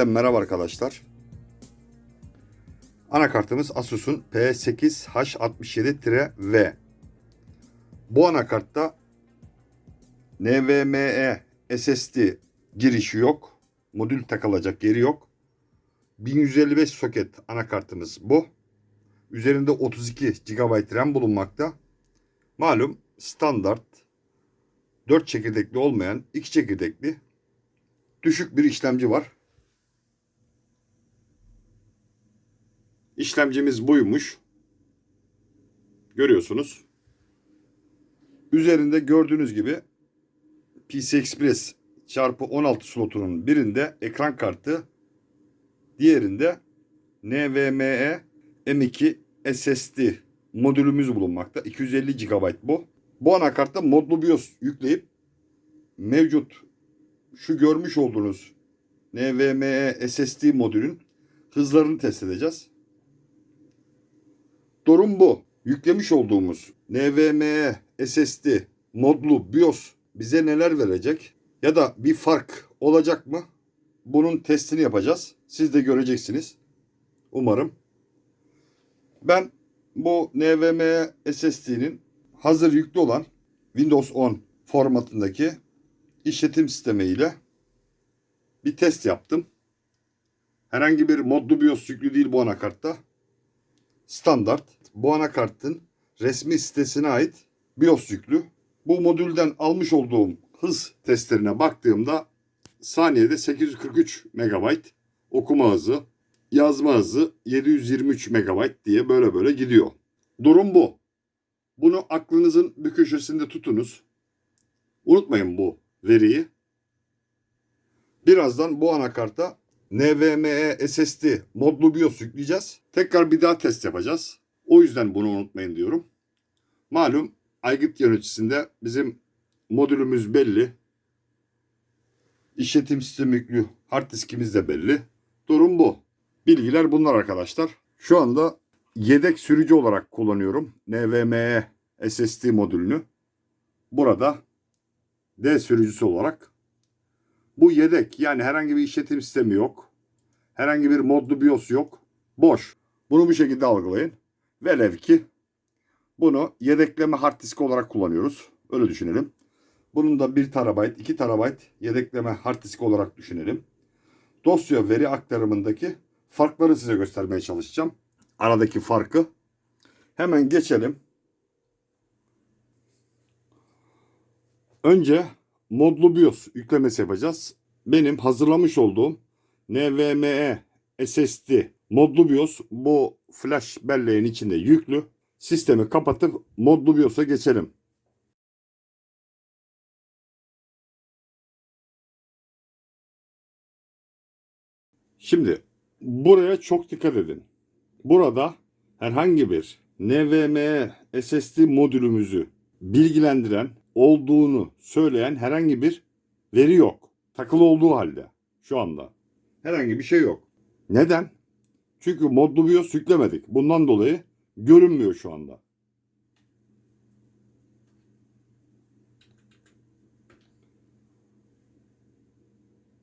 Yeniden merhaba arkadaşlar. Anakartımız Asus'un P8H67-V. Bu anakartta NVMe SSD girişi yok. Modül takılacak yeri yok. 1155 soket anakartımız bu. Üzerinde 32 GB RAM bulunmakta. Malum standart 4 çekirdekli olmayan 2 çekirdekli düşük bir işlemci var. İşlemcimiz buymuş. Görüyorsunuz. Üzerinde gördüğünüz gibi PC Express çarpı 16 slotunun birinde ekran kartı, diğerinde NVMe M2 SSD modülümüz bulunmakta. 250 GB bu. Bu anakartta modlu BIOS yükleyip mevcut şu görmüş olduğunuz NVMe SSD modülün hızlarını test edeceğiz. Durum bu. Yüklemiş olduğumuz NVMe SSD modlu BIOS bize neler verecek? Ya da bir fark olacak mı? Bunun testini yapacağız. Siz de göreceksiniz. Umarım. Ben bu NVMe SSD'nin hazır yüklü olan Windows 10 formatındaki işletim sistemi ile bir test yaptım. Herhangi bir modlu BIOS yüklü değil bu anakartta. Standart. Bu anakartın resmi sitesine ait BIOS yüklü. Bu modülden almış olduğum hız testlerine baktığımda saniyede 843 MB okuma hızı, yazma hızı 723 MB diye böyle böyle gidiyor. Durum bu. Bunu aklınızın bir köşesinde tutunuz. Unutmayın bu veriyi. Birazdan bu anakarta NVMe SSD modlu BIOS yükleyeceğiz. Tekrar bir daha test yapacağız. O yüzden bunu unutmayın diyorum. Malum aygıt yöneticisinde bizim modülümüz belli. İşletim sistemi yüklü hard diskimiz de belli. Durum bu. Bilgiler bunlar arkadaşlar. Şu anda yedek sürücü olarak kullanıyorum. NVMe SSD modülünü. Burada D sürücüsü olarak. Bu yedek yani herhangi bir işletim sistemi yok. Herhangi bir modlu BIOS yok. Boş. Bunu bu şekilde algılayın. Velev ki bunu yedekleme hard disk olarak kullanıyoruz. Öyle düşünelim. Bunun da 1 TB, 2 TB yedekleme hard disk olarak düşünelim. Dosya veri aktarımındaki farkları size göstermeye çalışacağım. Aradaki farkı. Hemen geçelim. Önce modlu BIOS yüklemesi yapacağız. Benim hazırlamış olduğum NVMe SSD modlu BIOS bu flash belleğin içinde yüklü. Sistemi kapatıp modlu BIOS'a geçelim. Şimdi buraya çok dikkat edin. Burada herhangi bir NVMe SSD modülümüzü bilgilendiren olduğunu söyleyen herhangi bir veri yok. Takılı olduğu halde şu anda. Herhangi bir şey yok. Neden? Çünkü modlu BIOS yüklemedik. Bundan dolayı görünmüyor şu anda.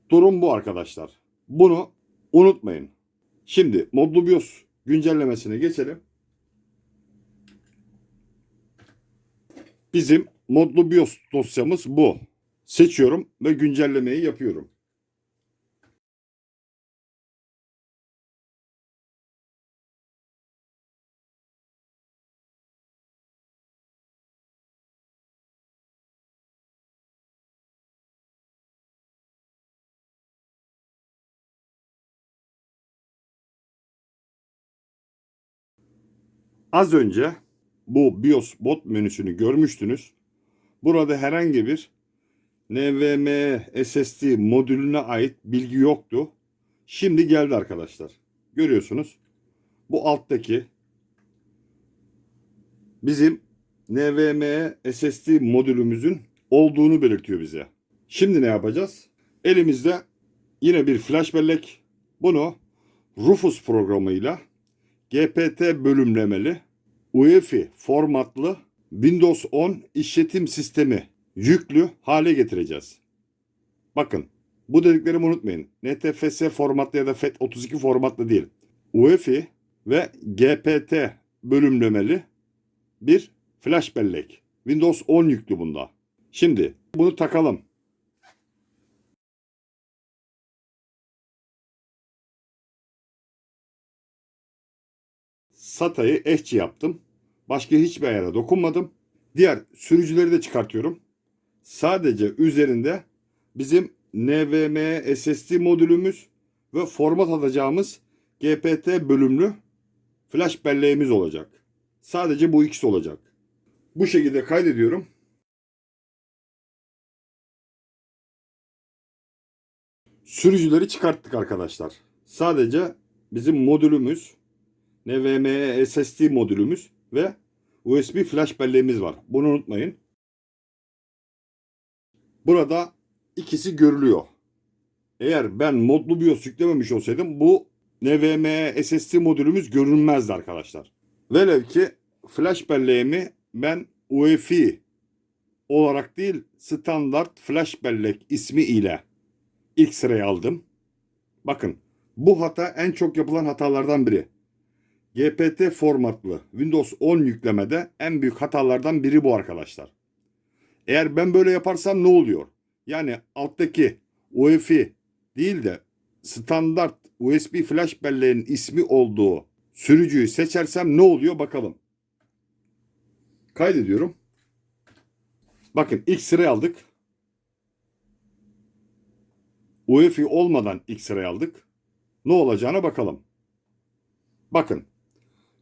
Durum bu arkadaşlar. Bunu unutmayın. Şimdi modlu BIOS güncellemesine geçelim. Bizim modlu BIOS dosyamız bu. Seçiyorum ve güncellemeyi yapıyorum. Az önce bu BIOS bot menüsünü görmüştünüz. Burada herhangi bir NVMe SSD modülüne ait bilgi yoktu. Şimdi geldi arkadaşlar. Görüyorsunuz. Bu alttaki bizim NVMe SSD modülümüzün olduğunu belirtiyor bize. Şimdi ne yapacağız? Elimizde yine bir flash bellek. Bunu Rufus programıyla GPT bölümlemeli UEFI formatlı Windows 10 işletim sistemi yüklü hale getireceğiz. Bakın Bu dediklerimi unutmayın. NTFS formatlı ya da FAT32 formatlı değil. UEFI ve GPT bölümlemeli bir flash bellek. Windows 10 yüklü bunda. Şimdi bunu takalım. SATA'yı eşçi yaptım. Başka hiçbir ayara dokunmadım. Diğer sürücüleri de çıkartıyorum. Sadece üzerinde bizim NVMe SSD modülümüz ve format atacağımız GPT bölümlü flash belleğimiz olacak. Sadece bu ikisi olacak. Bu şekilde kaydediyorum. Sürücüleri çıkarttık arkadaşlar. Sadece bizim modülümüz, NVMe SSD modülümüz ve USB flash belleğimiz var. Bunu unutmayın. Burada ikisi görülüyor. Eğer ben modlu BIOS yüklememiş olsaydım bu NVMe SSD modülümüz görünmezdi arkadaşlar. Velev ki flash belleğimi ben UEFI olarak değil standart flash bellek ismi ile ilk sıraya aldım. Bakın bu hata en çok yapılan hatalardan biri. GPT formatlı Windows 10 yüklemede en büyük hatalardan biri bu arkadaşlar. Eğer ben böyle yaparsam ne oluyor? Yani alttaki UEFI değil de standart USB flash belleğin ismi olduğu sürücüyü seçersem ne oluyor bakalım. Kaydediyorum. Bakın ilk sıraya aldık. UEFI olmadan ilk sıraya aldık. Ne olacağına bakalım. Bakın.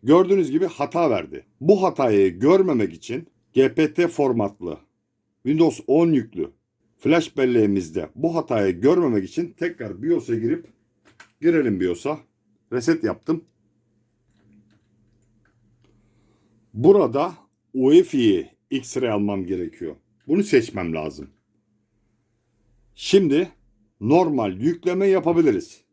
Gördüğünüz gibi hata verdi. Bu hatayı görmemek için GPT formatlı Windows 10 yüklü flash belleğimizde bu hatayı görmemek için tekrar BIOS'a girip girelim BIOS'a. Reset yaptım. Burada UEFI'yi sıraya almam gerekiyor. Bunu seçmem lazım. Şimdi normal yükleme yapabiliriz.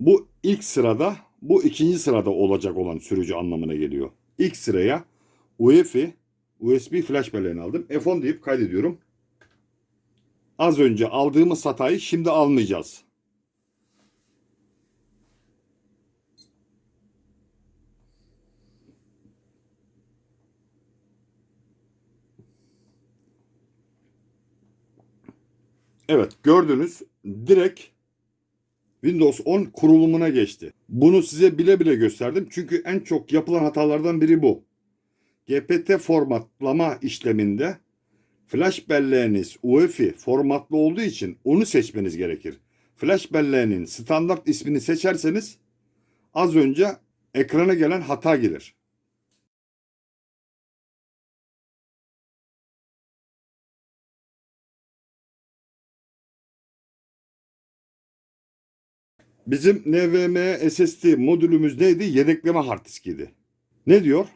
Bu ilk sırada, bu ikinci sırada olacak olan sürücü anlamına geliyor. İlk sıraya UEFI USB flash belleğini aldım. F10 deyip kaydediyorum. Az önce aldığımız hatayı şimdi almayacağız. Evet gördünüz direkt Windows 10 kurulumuna geçti. Bunu size bile bile gösterdim çünkü en çok yapılan hatalardan biri bu. GPT formatlama işleminde flash belleğiniz UEFI formatlı olduğu için onu seçmeniz gerekir. Flash belleğinin standart ismini seçerseniz az önce ekrana gelen hata gelir. Bizim NVMe SSD modülümüz neydi? Yedekleme hard diskiydi. Ne diyor?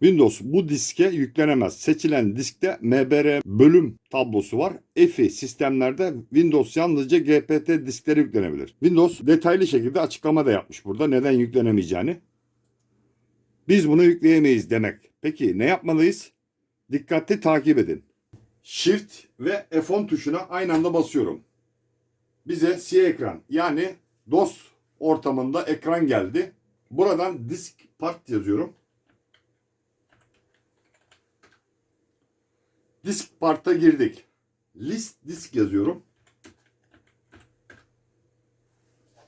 Windows bu diske yüklenemez. Seçilen diskte MBR bölüm tablosu var. EFI sistemlerde Windows yalnızca GPT diskleri yüklenebilir. Windows detaylı şekilde açıklama da yapmış burada neden yüklenemeyeceğini. Biz bunu yükleyemeyiz demek. Peki ne yapmalıyız? Dikkatli takip edin. Shift ve F10 tuşuna aynı anda basıyorum. Bize siyah ekran yani DOS ortamında ekran geldi. Buradan disk part yazıyorum. Disk part'a girdik. List disk yazıyorum.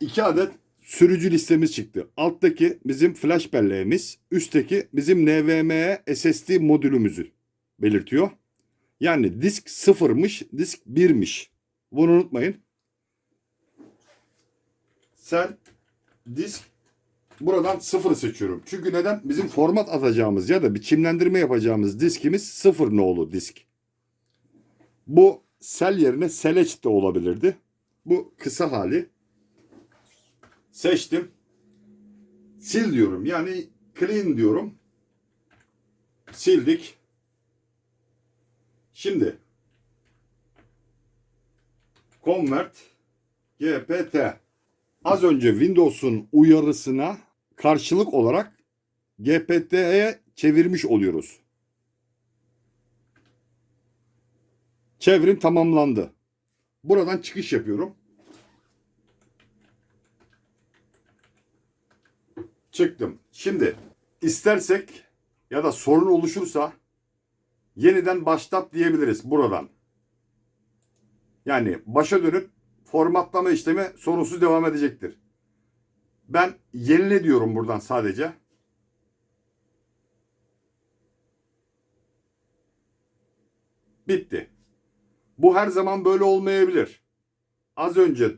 İki adet sürücü listemiz çıktı. Alttaki bizim flash belleğimiz, üstteki bizim NVMe SSD modülümüzü belirtiyor. Yani disk sıfırmış, disk birmiş. Bunu unutmayın. Sen disk buradan sıfır seçiyorum. Çünkü neden? Bizim format atacağımız ya da biçimlendirme yapacağımız diskimiz sıfır nolu disk. Bu sel yerine seleç de olabilirdi. Bu kısa hali. Seçtim. Sil diyorum. Yani clean diyorum. Sildik. Şimdi convert gpt az önce Windows'un uyarısına karşılık olarak GPT'ye çevirmiş oluyoruz. Çevrim tamamlandı. Buradan çıkış yapıyorum. Çıktım. Şimdi istersek ya da sorun oluşursa yeniden başlat diyebiliriz buradan. Yani başa dönüp formatlama işlemi sorunsuz devam edecektir. Ben yenile diyorum buradan sadece. Bitti. Bu her zaman böyle olmayabilir. Az önce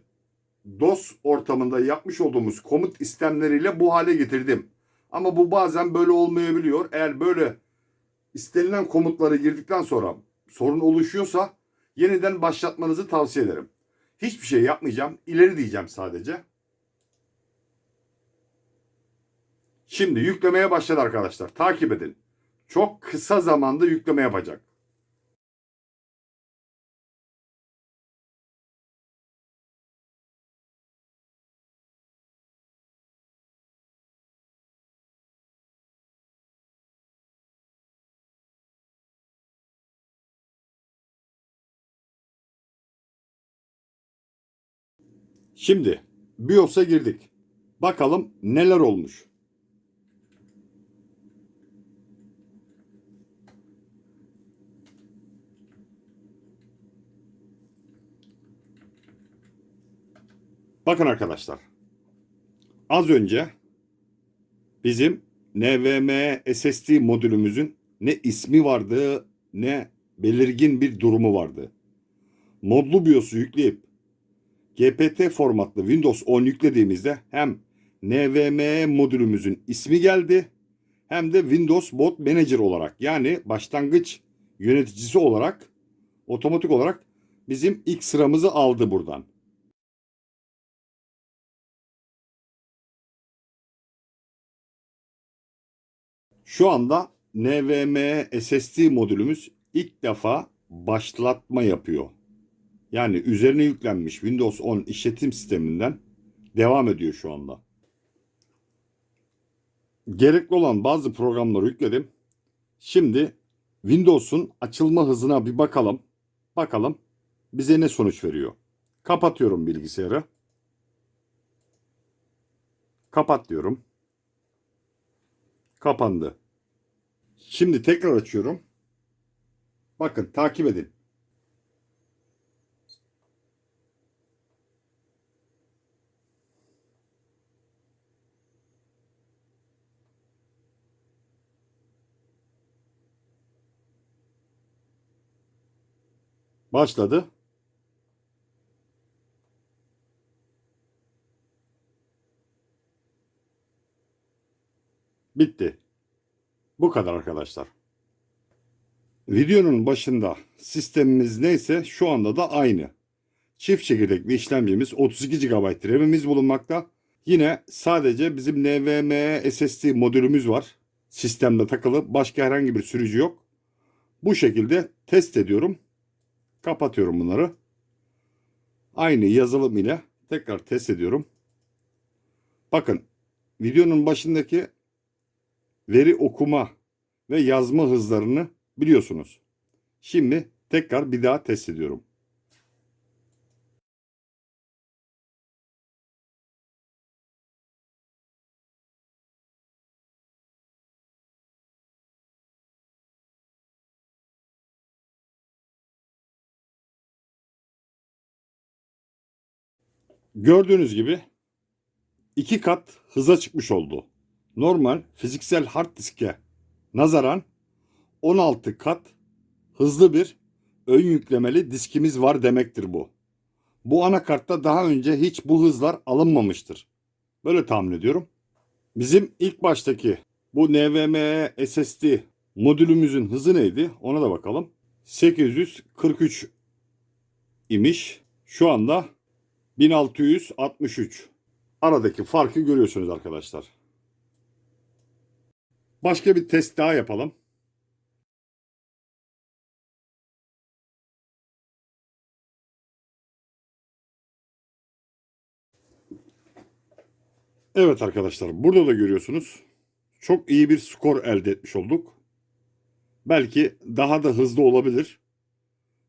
DOS ortamında yapmış olduğumuz komut istemleriyle bu hale getirdim. Ama bu bazen böyle olmayabiliyor. Eğer böyle istenilen komutları girdikten sonra sorun oluşuyorsa yeniden başlatmanızı tavsiye ederim. Hiçbir şey yapmayacağım. İleri diyeceğim sadece. Şimdi yüklemeye başladı arkadaşlar. Takip edin. Çok kısa zamanda yükleme yapacak. Şimdi BIOS'a girdik. Bakalım neler olmuş. Bakın arkadaşlar. Az önce bizim NVMe SSD modülümüzün ne ismi vardı ne belirgin bir durumu vardı. Modlu BIOS'u yükleyip GPT formatlı Windows 10 yüklediğimizde hem NVMe modülümüzün ismi geldi hem de Windows Bot Manager olarak yani başlangıç yöneticisi olarak otomatik olarak bizim ilk sıramızı aldı buradan. Şu anda NVMe SSD modülümüz ilk defa başlatma yapıyor. Yani üzerine yüklenmiş Windows 10 işletim sisteminden devam ediyor şu anda. Gerekli olan bazı programları yükledim. Şimdi Windows'un açılma hızına bir bakalım. Bakalım bize ne sonuç veriyor. Kapatıyorum bilgisayarı. Kapat diyorum. Kapandı. Şimdi tekrar açıyorum. Bakın takip edin. Başladı. Bitti. Bu kadar arkadaşlar. Videonun başında sistemimiz neyse şu anda da aynı. Çift çekirdekli işlemcimiz 32 GB RAM'imiz bulunmakta. Yine sadece bizim NVMe SSD modülümüz var. Sistemde takılı. Başka herhangi bir sürücü yok. Bu şekilde test ediyorum. Kapatıyorum bunları. Aynı yazılım ile tekrar test ediyorum. Bakın videonun başındaki veri okuma ve yazma hızlarını biliyorsunuz. Şimdi tekrar bir daha test ediyorum. Gördüğünüz gibi iki kat hıza çıkmış oldu. Normal fiziksel hard diske nazaran 16 kat hızlı bir ön yüklemeli diskimiz var demektir bu. Bu anakartta daha önce hiç bu hızlar alınmamıştır. Böyle tahmin ediyorum. Bizim ilk baştaki bu NVMe SSD modülümüzün hızı neydi? Ona da bakalım. 843 imiş. Şu anda 1663. Aradaki farkı görüyorsunuz arkadaşlar. Başka bir test daha yapalım. Evet arkadaşlar burada da görüyorsunuz. Çok iyi bir skor elde etmiş olduk. Belki daha da hızlı olabilir.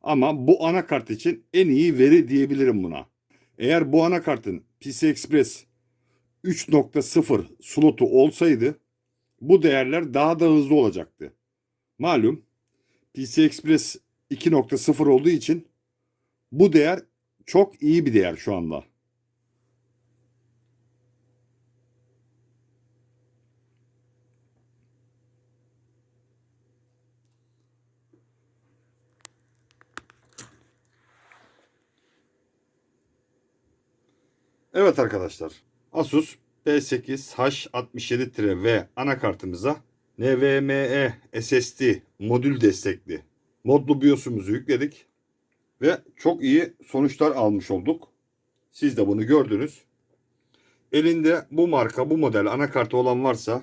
Ama bu anakart için en iyi veri diyebilirim buna. Eğer bu anakartın PCI Express 3.0 slotu olsaydı bu değerler daha da hızlı olacaktı. Malum PCI Express 2.0 olduğu için bu değer çok iyi bir değer şu anda. Evet arkadaşlar. Asus P8H67-V anakartımıza NVMe SSD modül destekli modlu BIOS'umuzu yükledik ve çok iyi sonuçlar almış olduk. Siz de bunu gördünüz. Elinde bu marka, bu model anakartı olan varsa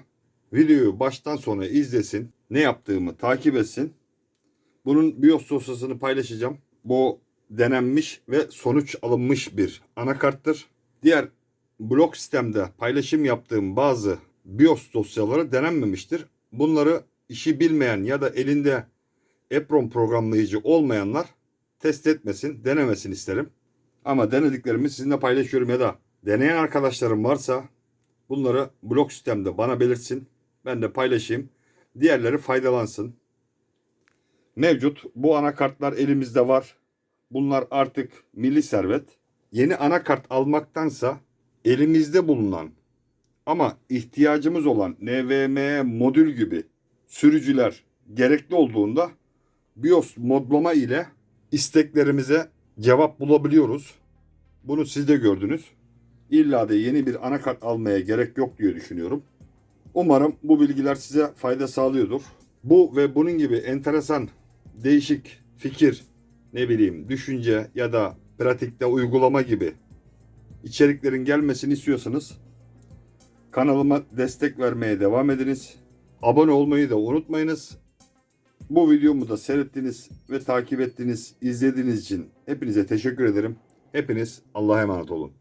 videoyu baştan sona izlesin. Ne yaptığımı takip etsin. Bunun BIOS dosyasını paylaşacağım. Bu denenmiş ve sonuç alınmış bir anakarttır. Diğer blok sistemde paylaşım yaptığım bazı BIOS dosyaları denenmemiştir. Bunları işi bilmeyen ya da elinde EPROM programlayıcı olmayanlar test etmesin, denemesin isterim. Ama denediklerimi sizinle paylaşıyorum ya da deneyen arkadaşlarım varsa bunları blok sistemde bana belirtsin. Ben de paylaşayım. Diğerleri faydalansın. Mevcut bu anakartlar elimizde var. Bunlar artık milli servet. Yeni anakart almaktansa elimizde bulunan ama ihtiyacımız olan NVMe modül gibi sürücüler gerekli olduğunda BIOS modlama ile isteklerimize cevap bulabiliyoruz. Bunu siz de gördünüz. İlla da yeni bir anakart almaya gerek yok diye düşünüyorum. Umarım bu bilgiler size fayda sağlıyordur. Bu ve bunun gibi enteresan, değişik fikir, ne bileyim düşünce ya da pratikte uygulama gibi içeriklerin gelmesini istiyorsanız kanalıma destek vermeye devam ediniz. Abone olmayı da unutmayınız. Bu videomu da seyrettiğiniz ve takip ettiğiniz, izlediğiniz için hepinize teşekkür ederim. Hepiniz Allah'a emanet olun.